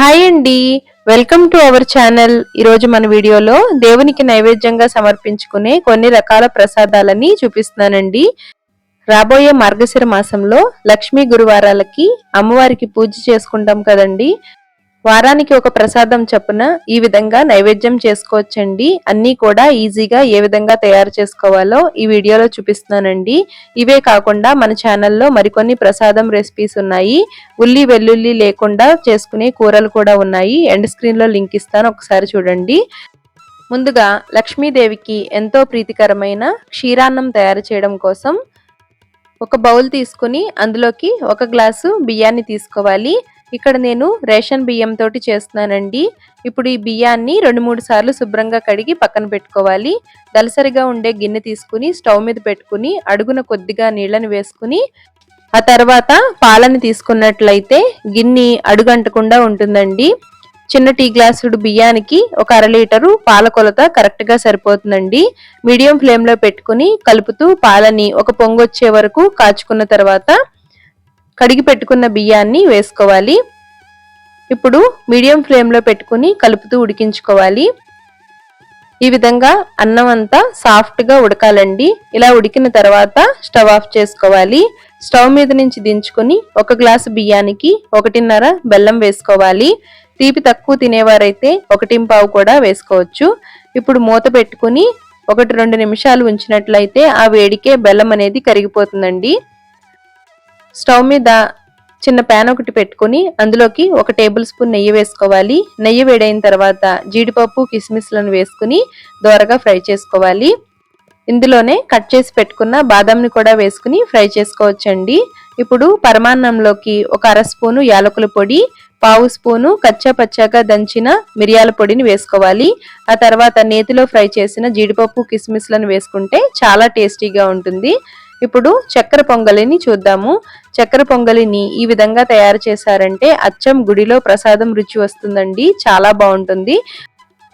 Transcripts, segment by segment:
Hi అండి. Welcome to our channel. ఈరోజు మన వీడియోలో దేవునికి నైవేద్యంగా సమర్పించుకునే కొన్ని రకాల ప్రసాదాలని చూపిస్తున్నానండి. రాబోయే మార్గశిర మాసంలో లక్ష్మీ గురువారాలకి అమ్మవారికి పూజ చేసుకుంటాం కదండి. వారానికి ఒక ప్రసాదం చొప్పున ఈ విధంగా నైవేద్యం చేసుకోవచ్చండి. అన్నీ కూడా ఈజీగా ఏ విధంగా తయారు చేసుకోవాలో ఈ వీడియోలో చూపిస్తున్నానండి. ఇవే కాకుండా మన ఛానల్లో మరికొన్ని ప్రసాదం రెసిపీస్ ఉన్నాయి. ఉల్లి వెల్లుల్లి లేకుండా చేసుకునే కూరలు కూడా ఉన్నాయి. ఎండ్ స్క్రీన్లో లింక్ ఇస్తాను ఒకసారి చూడండి. ముందుగా లక్ష్మీదేవికి ఎంతో ప్రీతికరమైన క్షీరాన్నం తయారు చేయడం కోసం ఒక బౌల్ తీసుకుని అందులోకి ఒక గ్లాసు బియ్యాన్ని తీసుకోవాలి. ఇక్కడ నేను రేషన్ బియ్యం తోటి చేస్తున్నానండి. ఇప్పుడు ఈ బియ్యాన్ని రెండు మూడు సార్లు శుభ్రంగా కడిగి పక్కన పెట్టుకోవాలి. దలసరిగా ఉండే గిన్నె తీసుకుని స్టవ్ మీద పెట్టుకుని అడుగున కొద్దిగా నీళ్ళని వేసుకుని ఆ తర్వాత పాలని తీసుకున్నట్లయితే గిన్నె అడుగంటకుండా ఉంటుందండి. చిన్న టీ గ్లాసుడు బియ్యానికి ఒక అర లీటరు పాల కొలత కరెక్ట్గా సరిపోతుందండి. మీడియం ఫ్లేమ్లో పెట్టుకుని కలుపుతూ పాలని ఒక పొంగొచ్చే వరకు కాచుకున్న తర్వాత కడిగి పెట్టుకున్న బియ్యాన్ని వేసుకోవాలి. ఇప్పుడు మీడియం ఫ్లేమ్లో పెట్టుకుని కలుపుతూ ఉడికించుకోవాలి. ఈ విధంగా అన్నం అంతా సాఫ్ట్గా ఉడకాలండి. ఇలా ఉడికిన తర్వాత స్టవ్ ఆఫ్ చేసుకోవాలి. స్టవ్ మీద నుంచి దించుకుని ఒక గ్లాసు బియ్యానికి ఒకటిన్నర బెల్లం వేసుకోవాలి. తీపి తక్కువ తినేవారైతే ఒకటి పావు కూడా వేసుకోవచ్చు. ఇప్పుడు మూత పెట్టుకుని ఒకటి రెండు నిమిషాలు ఉంచినట్లయితే ఆ వేడికే బెల్లం అనేది కరిగిపోతుందండి. స్టవ్ మీద చిన్న ప్యాన్ ఒకటి పెట్టుకుని అందులోకి ఒక టేబుల్ స్పూన్ నెయ్యి వేసుకోవాలి. నెయ్యి వేడైన తర్వాత జీడిపప్పు కిస్మిస్లను వేసుకుని దోరగా ఫ్రై చేసుకోవాలి. ఇందులోనే కట్ చేసి పెట్టుకున్న బాదంని కూడా వేసుకుని ఫ్రై చేసుకోవచ్చండి. ఇప్పుడు పరమాన్నంలోకి ఒక అర స్పూను యాలకుల పొడి పావు స్పూను కచ్చా పచ్చాగా దంచిన మిరియాల పొడిని వేసుకోవాలి. ఆ తర్వాత నేతిలో ఫ్రై చేసిన జీడిపప్పు కిస్మిస్లను వేసుకుంటే చాలా టేస్టీగా ఉంటుంది. ఇప్పుడు చక్కెర పొంగలిని చూద్దాము. చక్కెర పొంగలిని ఈ విధంగా తయారు చేశారంటే అచ్చం గుడిలో ప్రసాదం రుచి వస్తుందండి చాలా బాగుంటుంది.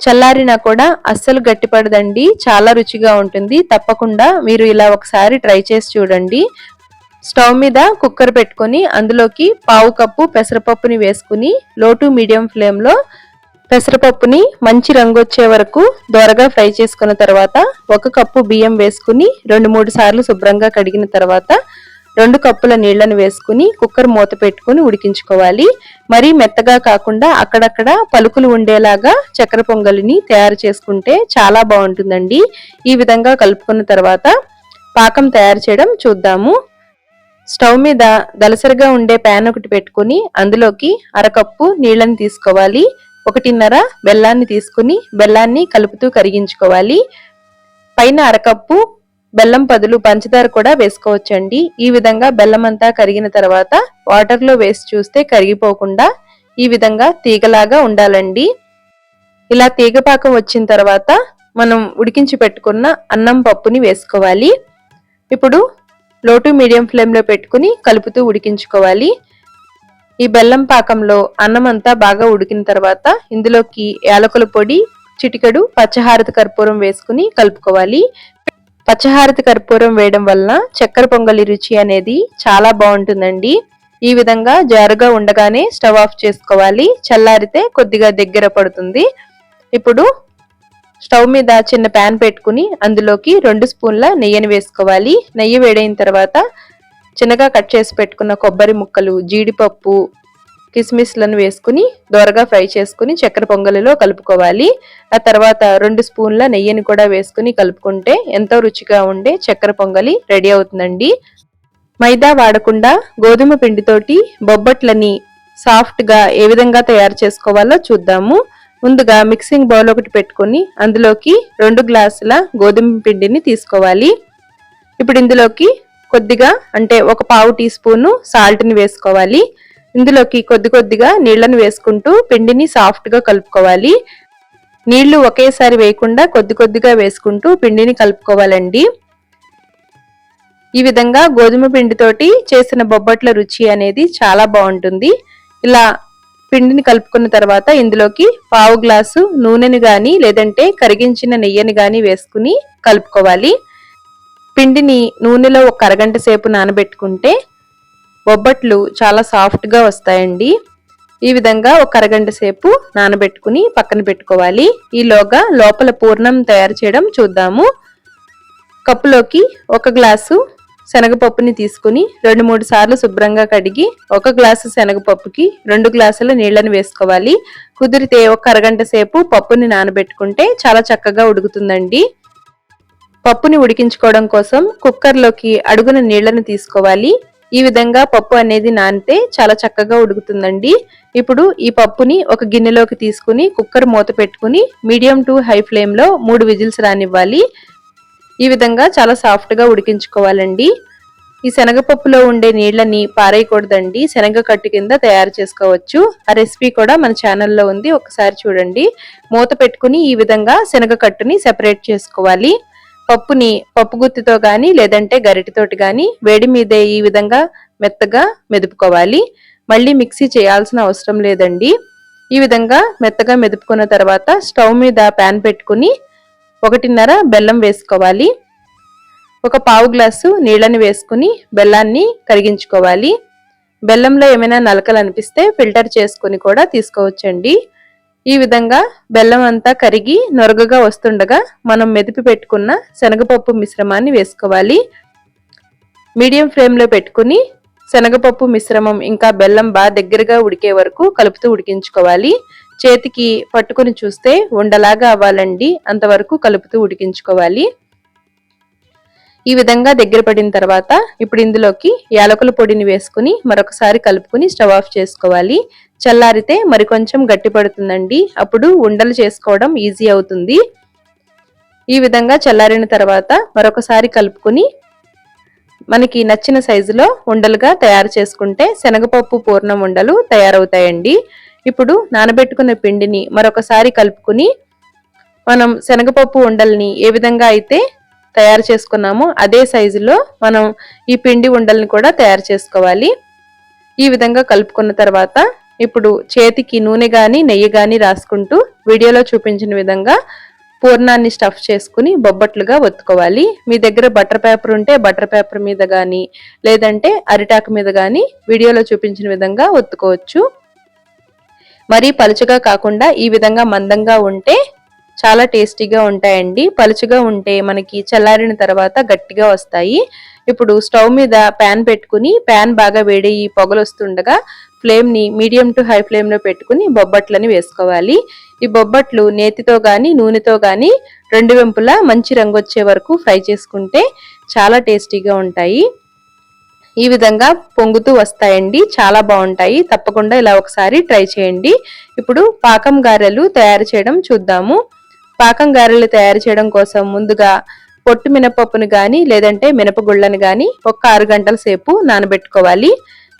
చల్లారినా కూడా అస్సలు గట్టిపడదండి చాలా రుచిగా ఉంటుంది. తప్పకుండా మీరు ఇలా ఒకసారి ట్రై చేసి చూడండి. స్టవ్ మీద కుక్కర్ పెట్టుకొని అందులోకి పావు కప్పు పెసరపప్పుని వేసుకుని లో టు మీడియం ఫ్లేమ్లో పెసరపప్పుని మంచి రంగు వచ్చే వరకు దోరగా ఫ్రై చేసుకున్న తర్వాత ఒక కప్పు బియ్యం వేసుకుని రెండు మూడు సార్లు శుభ్రంగా కడిగిన తర్వాత రెండు కప్పుల నీళ్ళను వేసుకుని కుక్కర్ మూత పెట్టుకుని ఉడికించుకోవాలి. మరీ మెత్తగా కాకుండా అక్కడక్కడ పలుకులు ఉండేలాగా చక్కెర పొంగలిని తయారు చేసుకుంటే చాలా బాగుంటుందండి. ఈ విధంగా కలుపుకున్న తర్వాత పాకం తయారు చేయడం చూద్దాము. స్టవ్ మీద దలసరిగా ఉండే ప్యాన్ ఒకటి పెట్టుకుని అందులోకి అరకప్పు నీళ్ళని తీసుకోవాలి. ఒకటిన్నర బెల్లాన్ని తీసుకుని బెల్లాన్ని కలుపుతూ కరిగించుకోవాలి. పైన అరకప్పు బెల్లం పదులు పంచదార కూడా వేసుకోవచ్చండి. ఈ విధంగా బెల్లం అంతా కరిగిన తర్వాత వాటర్లో వేసి చూస్తే కరిగిపోకుండా ఈ విధంగా తీగలాగా ఉండాలండి. ఇలా తీగపాకం వచ్చిన తర్వాత మనం ఉడికించి పెట్టుకున్న అన్నం పప్పుని వేసుకోవాలి. ఇప్పుడు లోటు మీడియం ఫ్లేమ్లో పెట్టుకుని కలుపుతూ ఉడికించుకోవాలి. ఈ బెల్లం పాకంలో అన్నం అంతా బాగా ఉడికిన తర్వాత ఇందులోకి యాలకుల పొడి చిటికెడు పచ్చహారతి కర్పూరం వేసుకుని కలుపుకోవాలి. పచ్చహారతి కర్పూరం వేయడం వలన చక్కెర పొంగలి రుచి అనేది చాలా బాగుంటుందండి. ఈ విధంగా జారుగా ఉండగానే స్టవ్ ఆఫ్ చేసుకోవాలి. చల్లారితే కొద్దిగా దగ్గర పడుతుంది. ఇప్పుడు స్టవ్ మీద చిన్న ప్యాన్ పెట్టుకుని అందులోకి రెండు స్పూన్ల నెయ్యిని వేసుకోవాలి. నెయ్యి వేడైన తర్వాత చిన్నగా కట్ చేసి పెట్టుకున్న కొబ్బరి ముక్కలు జీడిపప్పు కిస్మిస్లను వేసుకుని దోరగా ఫ్రై చేసుకుని చక్కెర పొంగలిలో కలుపుకోవాలి. ఆ తర్వాత రెండు స్పూన్ల నెయ్యిని కూడా వేసుకుని కలుపుకుంటే ఎంతో రుచిగా ఉండే చక్కెర పొంగలి రెడీ అవుతుందండి. మైదా వాడకుండా గోధుమ పిండితోటి బొబ్బట్లని సాఫ్ట్గా ఏ విధంగా తయారు చేసుకోవాలో చూద్దాము. ముందుగా మిక్సింగ్ బౌల్ ఒకటి పెట్టుకుని అందులోకి రెండు గ్లాసుల గోధుమ పిండిని తీసుకోవాలి. ఇప్పుడు ఇందులోకి కొద్దిగా అంటే ఒక పావు టీ స్పూను సాల్ట్ని వేసుకోవాలి. ఇందులోకి కొద్ది కొద్దిగా నీళ్ళను వేసుకుంటూ పిండిని సాఫ్ట్గా కలుపుకోవాలి. నీళ్ళు ఒకేసారి వేయకుండా కొద్ది కొద్దిగా వేసుకుంటూ పిండిని కలుపుకోవాలండి. ఈ విధంగా గోధుమ పిండితోటి చేసిన బొబ్బట్ల రుచి అనేది చాలా బాగుంటుంది. ఇలా పిండిని కలుపుకున్న తర్వాత ఇందులోకి పావు గ్లాసు నూనెని కానీ లేదంటే కరిగించిన నెయ్యిని కానీ వేసుకుని కలుపుకోవాలి. పిండిని నూనెలో ఒక అరగంట సేపు నానబెట్టుకుంటే బొబ్బట్లు చాలా సాఫ్ట్గా వస్తాయండి. ఈ విధంగా ఒక అరగంట సేపు నానబెట్టుకుని పక్కన పెట్టుకోవాలి. ఈలోగా లోపల పూర్ణం తయారు చేయడం చూద్దాము. కప్పులోకి ఒక గ్లాసు శనగపప్పుని తీసుకుని రెండు మూడు సార్లు శుభ్రంగా కడిగి ఒక గ్లాసు శనగపప్పుకి రెండు గ్లాసుల నీళ్ళను వేసుకోవాలి. కుదిరితే ఒక అరగంట సేపు పప్పుని నానబెట్టుకుంటే చాలా చక్కగా ఉడుకుతుందండి. పప్పుని ఉడికించుకోవడం కోసం కుక్కర్లోకి అడుగున నీళ్ళను తీసుకోవాలి. ఈ విధంగా పప్పు అనేది నానితే చాలా చక్కగా ఉడుకుతుందండి. ఇప్పుడు ఈ పప్పుని ఒక గిన్నెలోకి తీసుకుని కుక్కర్ మూత పెట్టుకుని మీడియం టు హై ఫ్లేమ్లో మూడు విజిల్స్ రానివ్వాలి. ఈ విధంగా చాలా సాఫ్ట్గా ఉడికించుకోవాలండి. ఈ శనగపప్పులో ఉండే నీళ్ళని పారేయకూడదండి. శనగ కట్టు కింద తయారు చేసుకోవచ్చు. ఆ రెసిపీ కూడా మన ఛానల్లో ఉంది. ఒకసారి చూడండి. మూత పెట్టుకుని ఈ విధంగా శనగ కట్టుని సెపరేట్ చేసుకోవాలి. పప్పుని పప్పు గుత్తితో గాని లేదంటే గరిటితోటి గాని వేడి మీదే ఈ విధంగా మెత్తగా మెదుపుకోవాలి. మళ్ళీ మిక్సీ చేయాల్సిన అవసరం లేదండి. ఈ విధంగా మెత్తగా మెదుపుకున్న తర్వాత స్టవ్ మీద ప్యాన్ పెట్టుకుని ఒకటిన్నర బెల్లం వేసుకోవాలి. ఒక పావు గ్లాసు నీళ్ళని వేసుకుని బెల్లాన్ని కరిగించుకోవాలి. బెల్లంలో ఏమైనా నలకలు అనిపిస్తే ఫిల్టర్ చేసుకుని కూడా తీసుకోవచ్చండి. ఈ విధంగా బెల్లం అంతా కరిగి నొరగగా వస్తుండగా మనం మెదిపి పెట్టుకున్న శనగపప్పు మిశ్రమాన్ని వేసుకోవాలి. మీడియం ఫ్లేమ్లో పెట్టుకుని శనగపప్పు మిశ్రమం ఇంకా బెల్లం బాగా దగ్గరగా ఉడికే వరకు కలుపుతూ ఉడికించుకోవాలి. చేతికి పట్టుకుని చూస్తే ఉండలాగా అవ్వాలండి. అంతవరకు కలుపుతూ ఉడికించుకోవాలి. ఈ విధంగా దగ్గర పడిన తర్వాత ఇప్పుడు ఇందులోకి యాలకుల పొడిని వేసుకుని మరొకసారి కలుపుకుని స్టవ్ ఆఫ్ చేసుకోవాలి. చల్లారితే మరి కొంచెం గట్టి పడుతుందండి. అప్పుడు ఉండలు చేసుకోవడం ఈజీ అవుతుంది. ఈ విధంగా చల్లారిన తర్వాత మరొకసారి కలుపుకుని మనకి నచ్చిన సైజులో ఉండలుగా తయారు చేసుకుంటే శనగపప్పు పూర్ణం ఉండలు తయారవుతాయండి. ఇప్పుడు నానబెట్టుకున్న పిండిని మరొకసారి కలుపుకుని మనం శనగపప్పు ఉండల్ని ఏ విధంగా అయితే తయారు చేసుకున్నామో. అదే సైజులో మనం ఈ పిండి ఉండల్ని కూడా తయారు చేసుకోవాలి. ఈ విధంగా కలుపుకున్న తర్వాత ఇప్పుడు చేతికి నూనె కానీ నెయ్యి కానీ రాసుకుంటూ వీడియోలో చూపించిన విధంగా పూర్ణాన్ని స్టఫ్ చేసుకుని బొబ్బట్లుగా ఒత్తుకోవాలి. మీ దగ్గర బటర్ పేపర్ ఉంటే బటర్ పేపర్ మీద కానీ లేదంటే అరిటాకు మీద కానీ వీడియోలో చూపించిన విధంగా ఒత్తుకోవచ్చు. మరీ పలుచగా కాకుండా ఈ విధంగా మందంగా ఉంటే చాలా టేస్టీగా ఉంటాయండి. పలుచుగా ఉంటే మనకి చల్లారిన తర్వాత గట్టిగా వస్తాయి. ఇప్పుడు స్టవ్ మీద ప్యాన్ పెట్టుకుని ప్యాన్ బాగా వేడి పొగలు వస్తుండగా ఫ్లేమ్ని మీడియం టు హై ఫ్లేమ్లో పెట్టుకుని బొబ్బట్లని వేసుకోవాలి. ఈ బొబ్బట్లు నేతితో కానీ నూనెతో కానీ రెండు వెంపులా మంచి రంగు వచ్చే వరకు ఫ్రై చేసుకుంటే చాలా టేస్టీగా ఉంటాయి. ఈ విధంగా పొంగుతూ వస్తాయండి. చాలా బాగుంటాయి. తప్పకుండా ఇలా ఒకసారి ట్రై చేయండి. ఇప్పుడు పాకం గారెలు తయారు చేయడం చూద్దాము. పాకం గారెలు తయారు చేయడం కోసం ముందుగా పొట్టు మినపప్పును కానీ లేదంటే మినపగుళ్ళను కానీ ఒక ఆరు గంటల సేపు నానబెట్టుకోవాలి.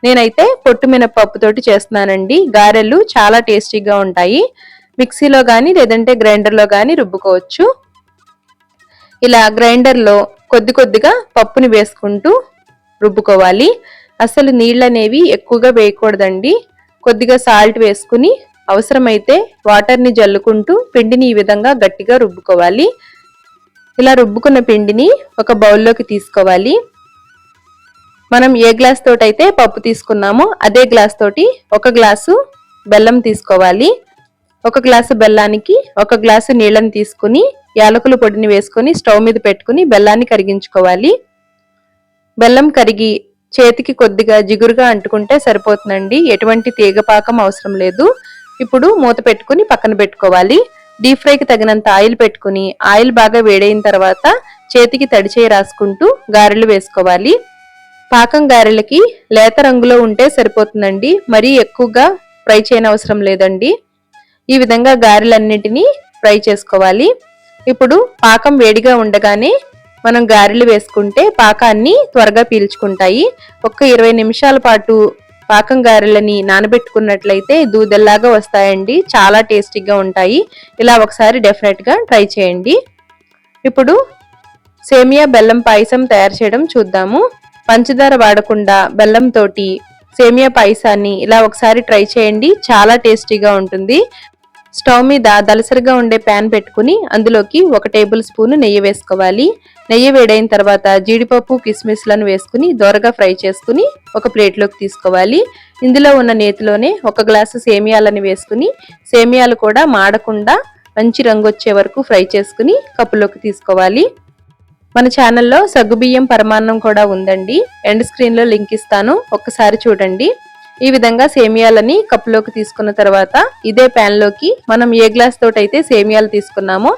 నేనైతే పొట్టు మినపప్పు తోటి చేస్తున్నానండి. గారెలు చాలా టేస్టీగా ఉంటాయి. మిక్సీలో కానీ లేదంటే గ్రైండర్లో కానీ రుబ్బుకోవచ్చు. ఇలా గ్రైండర్లో కొద్ది కొద్దిగా పప్పుని వేసుకుంటూ రుబ్బుకోవాలి. అసలు నీళ్ళు అనేవి ఎక్కువగా వేయకూడదండి. కొద్దిగా సాల్ట్ వేసుకుని అవసరమైతే వాటర్ని జల్లుకుంటూ పిండిని ఈ విధంగా గట్టిగా రుబ్బుకోవాలి. ఇలా రుబ్బుకున్న పిండిని ఒక బౌల్లోకి తీసుకోవాలి. మనం ఏ గ్లాస్ తోటైతే పప్పు తీసుకున్నామో అదే గ్లాస్ తోటి ఒక గ్లాసు బెల్లం తీసుకోవాలి. ఒక గ్లాసు బెల్లానికి ఒక గ్లాసు నీళ్ళని తీసుకుని యాలకుల పొడిని వేసుకొని స్టవ్ మీద పెట్టుకుని బెల్లాన్ని కరిగించుకోవాలి. బెల్లం కరిగి చేతికి కొద్దిగా జిగురుగా అంటుకుంటే సరిపోతుందండి. ఎటువంటి తీగపాకం అవసరం లేదు. ఇప్పుడు మూత పెట్టుకుని పక్కన పెట్టుకోవాలి. డీప్ ఫ్రైకి తగినంత ఆయిల్ పెట్టుకుని ఆయిల్ బాగా వేడైన తర్వాత చేతికి తడిచేయి రాసుకుంటూ గారెలు వేసుకోవాలి. పాకం గారెలకి లేత రంగులో ఉంటే సరిపోతుందండి. మరీ ఎక్కువగా ఫ్రై చేయనవసరం లేదండి. ఈ విధంగా గారెలన్నిటినీ ఫ్రై చేసుకోవాలి. ఇప్పుడు పాకం వేడిగా ఉండగానే మనం గారెలు వేసుకుంటే పాకాన్ని త్వరగా పీల్చుకుంటాయి. ఒక్క ఇరవై నిమిషాల పాటు పాకం గారెలని నానబెట్టుకున్నట్లయితే దూదెల్లాగా వస్తాయండి. చాలా టేస్టీగా ఉంటాయి. ఇలా ఒకసారి డెఫినెట్గా ట్రై చేయండి. ఇప్పుడు సేమియా బెల్లం పాయసం తయారు చేయడం చూద్దాము. పంచదార వాడకుండా బెల్లంతోటి సేమియా పాయసాన్ని ఇలా ఒకసారి ట్రై చేయండి. చాలా టేస్టీగా ఉంటుంది. స్టవ్ మీద దలసరిగా ఉండే ప్యాన్ పెట్టుకుని అందులోకి ఒక టేబుల్ స్పూన్ నెయ్యి వేసుకోవాలి. నెయ్యి వేడైన తర్వాత జీడిపప్పు కిస్మిస్లను వేసుకుని దోరగా ఫ్రై చేసుకుని ఒక ప్లేట్లోకి తీసుకోవాలి. ఇందులో ఉన్న నేతిలోనే ఒక గ్లాసు సేమియాలని వేసుకుని సేమియాలు కూడా మాడకుండా మంచి రంగు వచ్చే వరకు ఫ్రై చేసుకుని కప్పులోకి తీసుకోవాలి. మన ఛానల్లో సగ్గుబియ్యం పరమాన్నం కూడా ఉందండి. ఎండ్ స్క్రీన్లో లింక్ ఇస్తాను. ఒక్కసారి చూడండి. ఈ విధంగా సేమియాలని కప్పులోకి తీసుకున్న తర్వాత ఇదే లోకి మనం ఏ గ్లాస్ తోటి అయితే సేమియాలు తీసుకున్నామో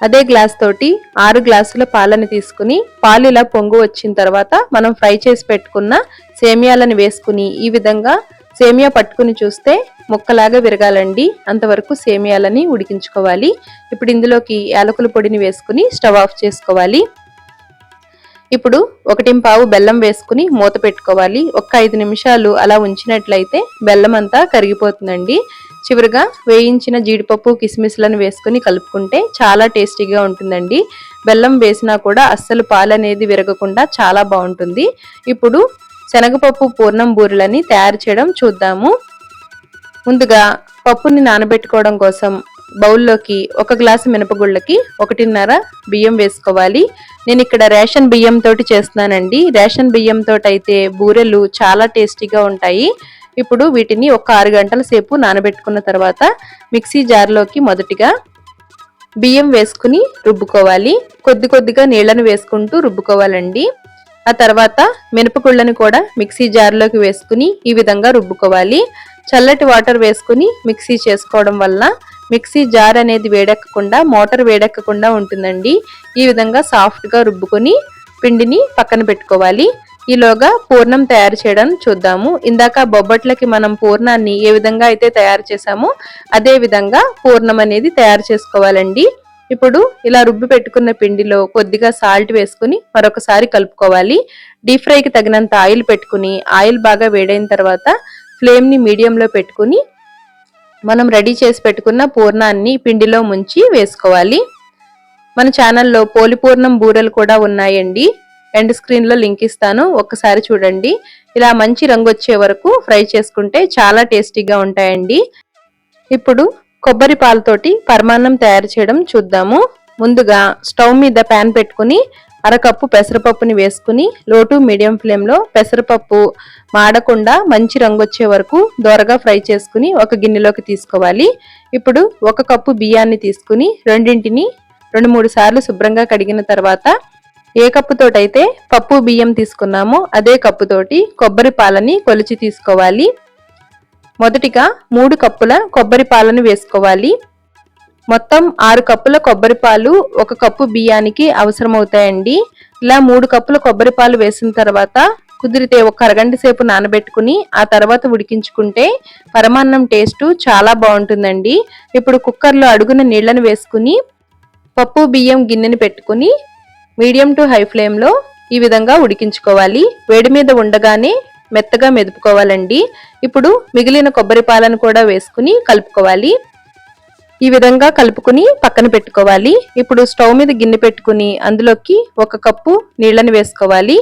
అదే గ్లాస్ తోటి ఆరు గ్లాసుల పాలని తీసుకుని పాలు ఇలా పొంగు వచ్చిన తర్వాత మనం ఫ్రై చేసి పెట్టుకున్న సేమియాలను వేసుకుని ఈ విధంగా సేమియా పట్టుకుని చూస్తే ముక్కలాగా విరగాలండి. అంతవరకు సేమియాలని ఉడికించుకోవాలి. ఇప్పుడు ఇందులోకి యాలకుల పొడిని వేసుకుని స్టవ్ ఆఫ్ చేసుకోవాలి. ఇప్పుడు ఒకటింపావు బెల్లం వేసుకుని మూత పెట్టుకోవాలి. ఒక ఐదు నిమిషాలు అలా ఉంచినట్లయితే బెల్లం అంతా కరిగిపోతుందండి. చివరిగా వేయించిన జీడిపప్పు కిస్మిస్లను వేసుకుని కలుపుకుంటే చాలా టేస్టీగా ఉంటుందండి. బెల్లం వేసినా కూడా అస్సలు పాలు అనేది విరగకుండా చాలా బాగుంటుంది. ఇప్పుడు శనగపప్పు పూర్ణం బూరెలని తయారు చేయడం చూద్దాము. ముందుగా పప్పుని నానబెట్టుకోవడం కోసం బౌల్లోకి ఒక గ్లాసు మినపగుళ్ళకి ఒకటిన్నర బియ్యం వేసుకోవాలి. నేను ఇక్కడ రేషన్ బియ్యం తోటి చేస్తున్నానండి. రేషన్ బియ్యం తోటి అయితే బూరెలు చాలా టేస్టీగా ఉంటాయి. ఇప్పుడు వీటిని ఒక ఆరు గంటల సేపు నానబెట్టుకున్న తర్వాత మిక్సీ జార్లోకి మొదటిగా బియ్యం వేసుకుని రుబ్బుకోవాలి. కొద్ది కొద్దిగా నీళ్ళను వేసుకుంటూ రుబ్బుకోవాలండి. ఆ తర్వాత మినపగుళ్ళను కూడా మిక్సీ జార్లోకి వేసుకుని ఈ విధంగా రుబ్బుకోవాలి. చల్లటి వాటర్ వేసుకుని మిక్సీ చేసుకోవడం వల్ల మిక్సీ జార్ అనేది వేడెక్కకుండా మోటార్ వేడెక్కకుండా ఉంటుందండి. ఈ విధంగా సాఫ్ట్గా రుబ్బుకొని పిండిని పక్కన పెట్టుకోవాలి. ఈలోగా పూర్ణం తయారు చేయడం చూద్దాము. ఇందాక బొబ్బట్లకి మనం పూర్ణాన్ని ఏ విధంగా అయితే తయారు చేసామో అదే విధంగా పూర్ణం అనేది తయారు చేసుకోవాలండి. ఇప్పుడు ఇలా రుబ్బి పెట్టుకున్న పిండిలో కొద్దిగా సాల్ట్ వేసుకుని మరొకసారి కలుపుకోవాలి. డీప్ ఫ్రైకి తగినంత ఆయిల్ పెట్టుకుని ఆయిల్ బాగా వేడైన తర్వాత ఫ్లేమ్ని మీడియంలో పెట్టుకుని మనం రెడీ చేసి పెట్టుకున్న పూర్ణాన్ని పిండిలో ముంచి వేసుకోవాలి. మన ఛానల్లో పోలిపూర్ణం బూరెలు కూడా ఉన్నాయండి. ఎండ్ స్క్రీన్లో లింక్ ఇస్తాను. ఒక్కసారి చూడండి. ఇలా మంచి రంగు వచ్చే వరకు ఫ్రై చేసుకుంటే చాలా టేస్టీగా ఉంటాయండి. ఇప్పుడు కొబ్బరి పాలతోటి పరమాన్నం తయారు చేయడం చూద్దాము. ముందుగా స్టవ్ మీద ప్యాన్ పెట్టుకుని అరకప్పు పెసరపప్పుని వేసుకుని లోటు మీడియం ఫ్లేమ్లో పెసరపప్పు మాడకుండా మంచి రంగు వచ్చే వరకు దోరగా ఫ్రై చేసుకుని ఒక గిన్నెలోకి తీసుకోవాలి. ఇప్పుడు ఒక కప్పు బియ్యాన్ని తీసుకుని రెండింటిని రెండు మూడు సార్లు శుభ్రంగా కడిగిన తర్వాత ఏ కప్పుతోటైతే పప్పు బియ్యం తీసుకున్నామో అదే కప్పుతోటి కొబ్బరి పాలని కొలిచి తీసుకోవాలి. మొదటిగా మూడు కప్పుల కొబ్బరి పాలను వేసుకోవాలి. మొత్తం ఆరు కప్పుల కొబ్బరి పాలు ఒక కప్పు బియ్యానికి అవసరమవుతాయండి. ఇలా మూడు కప్పుల కొబ్బరి పాలు వేసిన తర్వాత కుదిరితే ఒక అరగంట సేపు నానబెట్టుకుని ఆ తర్వాత ఉడికించుకుంటే పరమాన్నం టేస్ట్ చాలా బాగుంటుందండి. ఇప్పుడు కుక్కర్లో అడుగున నీళ్ళను వేసుకుని పప్పు బియ్యం గిన్నెని పెట్టుకుని మీడియం టు హై ఫ్లేమ్లో ఈ విధంగా ఉడికించుకోవాలి. వేడి మీద ఉండగానే మెత్తగా మెదుపుకోవాలండి. ఇప్పుడు మిగిలిన కొబ్బరి పాలను కూడా వేసుకుని కలుపుకోవాలి. ఈ విధంగా కలుపుకుని పక్కన పెట్టుకోవాలి. ఇప్పుడు స్టవ్ మీద గిన్నె పెట్టుకుని అందులోకి ఒక కప్పు నీళ్ళని వేసుకోవాలి.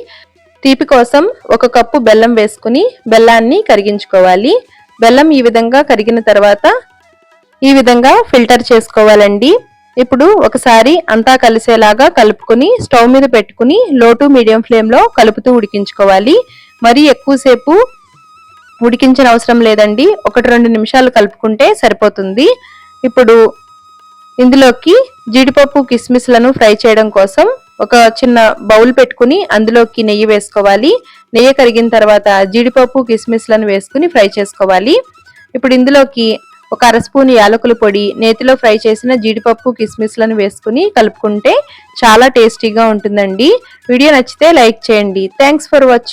తీపి కోసం ఒక కప్పు బెల్లం వేసుకుని బెల్లాన్ని కరిగించుకోవాలి. బెల్లం ఈ విధంగా కరిగిన తర్వాత ఈ విధంగా ఫిల్టర్ చేసుకోవాలండి. ఇప్పుడు ఒకసారి అంతా కలిసేలాగా కలుపుకుని స్టవ్ మీద పెట్టుకుని లో టు మీడియం ఫ్లేమ్లో కలుపుతూ ఉడికించుకోవాలి. మరీ ఎక్కువసేపు ఉడికించిన అవసరం లేదండి. ఒకటి రెండు నిమిషాలు కలుపుకుంటే సరిపోతుంది. ఇప్పుడు ఇందులోకి జీడిపప్పు కిస్మిస్లను ఫ్రై చేయడం కోసం ఒక చిన్న బౌల్ పెట్టుకుని అందులోకి నెయ్యి వేసుకోవాలి. నెయ్యి కరిగిన తర్వాత జీడిపప్పు కిస్మిస్లను వేసుకుని ఫ్రై చేసుకోవాలి. ఇప్పుడు ఇందులోకి ఒక అర స్పూన్ యాలకుల పొడి నేతిలో ఫ్రై చేసిన జీడిపప్పు కిస్మిస్లను వేసుకుని కలుపుకుంటే చాలా టేస్టీగా ఉంటుందండి. వీడియో నచ్చితే లైక్ చేయండి. Thanks for watching